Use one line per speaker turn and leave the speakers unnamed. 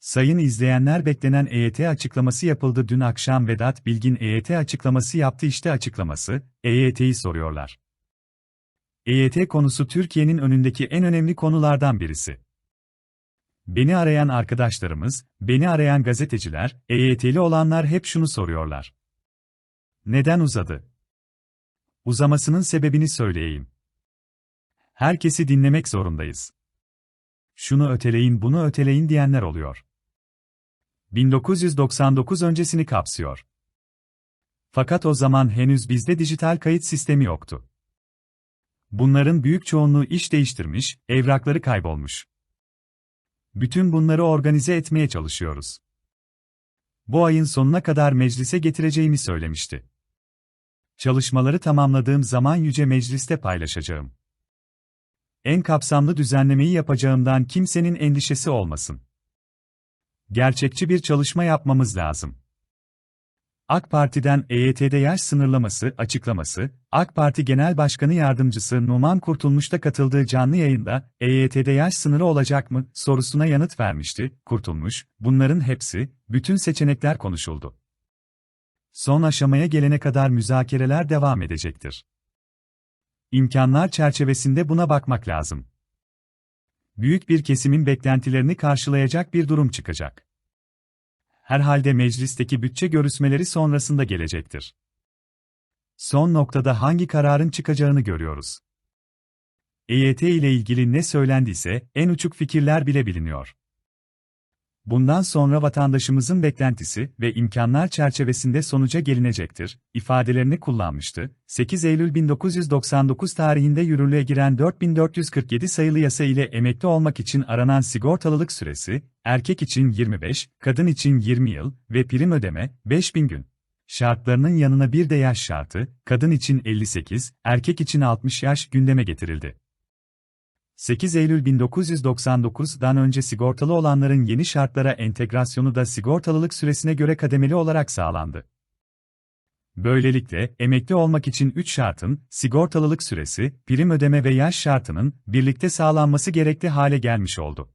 Sayın izleyenler beklenen EYT açıklaması yapıldı dün akşam Vedat Bilgin EYT açıklaması yaptı işte açıklaması, EYT'yi soruyorlar. EYT konusu Türkiye'nin önündeki en önemli konulardan birisi. Beni arayan arkadaşlarımız, beni arayan gazeteciler, EYT'li olanlar hep şunu soruyorlar. Neden uzadı? Uzamasının sebebini söyleyeyim. Herkesi dinlemek zorundayız. Şunu öteleyin bunu öteleyin diyenler oluyor. 1999 öncesini kapsıyor. Fakat o zaman henüz bizde dijital kayıt sistemi yoktu. Bunların büyük çoğunluğu iş değiştirmiş, evrakları kaybolmuş. Bütün bunları organize etmeye çalışıyoruz. Bu ayın sonuna kadar meclise getireceğimi söylemişti. Çalışmaları tamamladığım zaman Yüce Meclis'te paylaşacağım. En kapsamlı düzenlemeyi yapacağımdan kimsenin endişesi olmasın. Gerçekçi bir çalışma yapmamız lazım. AK Parti'den EYT'de yaş sınırlaması açıklaması, AK Parti Genel Başkanı Yardımcısı Numan Kurtulmuş'ta katıldığı canlı yayında, EYT'de yaş sınırı olacak mı, sorusuna yanıt vermişti, Kurtulmuş, bunların hepsi, bütün seçenekler konuşuldu. Son aşamaya gelene kadar müzakereler devam edecektir. İmkanlar çerçevesinde buna bakmak lazım. Büyük bir kesimin beklentilerini karşılayacak bir durum çıkacak. Herhalde meclisteki bütçe görüşmeleri sonrasında gelecektir. Son noktada hangi kararın çıkacağını görüyoruz. EYT ile ilgili ne söylendiyse en uçuk fikirler bile biliniyor. Bundan sonra vatandaşımızın beklentisi ve imkanlar çerçevesinde sonuca gelinecektir, ifadelerini kullanmıştı. 8 Eylül 1999 tarihinde yürürlüğe giren 4447 sayılı yasa ile emekli olmak için aranan sigortalılık süresi, erkek için 25, kadın için 20 yıl ve prim ödeme 5000 gün. Şartlarının yanına bir de yaş şartı, kadın için 58, erkek için 60 yaş gündeme getirildi. 8 Eylül 1999'dan önce sigortalı olanların yeni şartlara entegrasyonu da sigortalılık süresine göre kademeli olarak sağlandı. Böylelikle, emekli olmak için 3 şartın, sigortalılık süresi, prim ödeme ve yaş şartının, birlikte sağlanması gerekli hale gelmiş oldu.